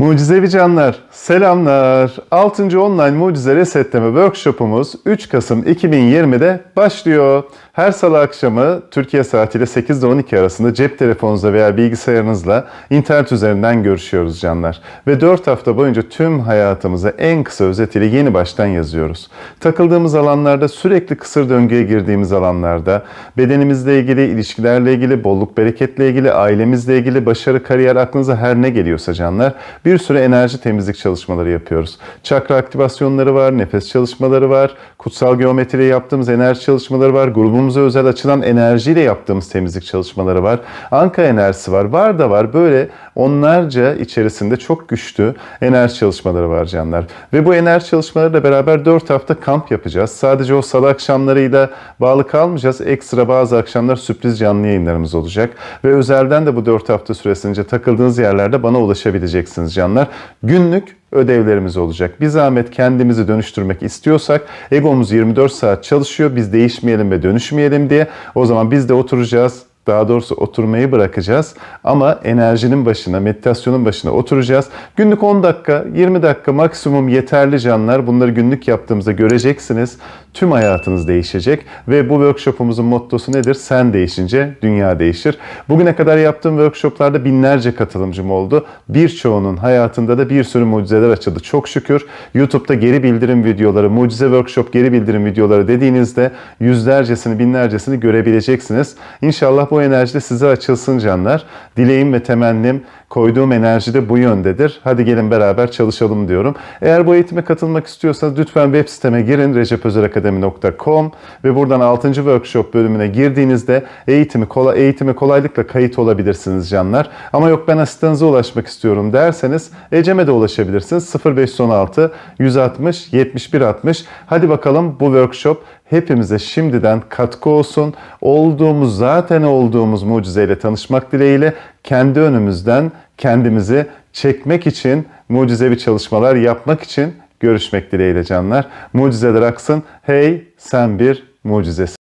Mucizevi canlar, selamlar. 6. Online Mucize Resetleme Workshop'umuz 3 Kasım 2020'de başlıyor. Her salı akşamı Türkiye saatiyle 8 ile 12 arasında cep telefonunuzla veya bilgisayarınızla internet üzerinden görüşüyoruz canlar. Ve 4 hafta boyunca tüm hayatımızı en kısa özetiyle yeni baştan yazıyoruz. Takıldığımız alanlarda, sürekli kısır döngüye girdiğimiz alanlarda, bedenimizle ilgili, ilişkilerle ilgili, bolluk bereketle ilgili, ailemizle ilgili, başarı, kariyer, aklınıza her ne geliyorsa canlar bir sürü enerji temizlik çalışmaları yapıyoruz. Çakra aktivasyonları var, nefes çalışmaları var, kutsal geometriyle yaptığımız enerji çalışmaları var, grubumuza özel açılan enerjiyle yaptığımız temizlik çalışmaları var. Anka enerjisi var, var da var. Böyle onlarca içerisinde çok güçlü enerji çalışmaları var canlar. Ve bu enerji çalışmalarıyla beraber 4 hafta kamp yapacağız. Sadece o salı akşamlarıyla bağlı kalmayacağız. Ekstra bazı akşamlar sürpriz canlı yayınlarımız olacak. Ve özelden de bu 4 hafta süresince takıldığınız yerlerde bana ulaşabileceksiniz canlar. Günlük ödevlerimiz olacak. Bir zahmet kendimizi dönüştürmek istiyorsak egomuz 24 saat çalışıyor. Biz değişmeyelim ve dönüşmeyelim diye. O zaman biz de oturacağız. Daha doğrusu oturmayı bırakacağız ama enerjinin başına, meditasyonun başına oturacağız. Günlük 10 dakika, 20 dakika maksimum yeterli canlar. Bunları günlük yaptığımızda göreceksiniz. Tüm hayatınız değişecek ve bu workshopumuzun mottosu nedir? Sen değişince dünya değişir. Bugüne kadar yaptığım workshoplarda binlerce katılımcım oldu. Birçoğunun hayatında da bir sürü mucizeler açıldı. Çok şükür YouTube'da geri bildirim videoları, mucize workshop geri bildirim videoları dediğinizde yüzlercesini, binlercesini görebileceksiniz. İnşallah bu enerji de size açılsın canlar. Dileğim ve temennim koyduğum enerji de bu yöndedir. Hadi gelin beraber çalışalım diyorum. Eğer bu eğitime katılmak istiyorsanız lütfen web siteme girin recepözerakademi.com ve buradan 6. workshop bölümüne girdiğinizde eğitimi kolay eğitime kolaylıkla kayıt olabilirsiniz canlar. Ama yok ben asistanınıza ulaşmak istiyorum derseniz Ecem'e de ulaşabilirsiniz. 0516 160 71 60. Hadi bakalım bu workshop hepimize şimdiden katkı olsun. Olduğumuz zaten olduğumuz mucizeyle tanışmak dileğiyle kendi önümüzden kendimizi çekmek için mucizevi çalışmalar yapmak için görüşmek dileğiyle canlar. Mucizeler aksın. Hey sen bir mucizesin.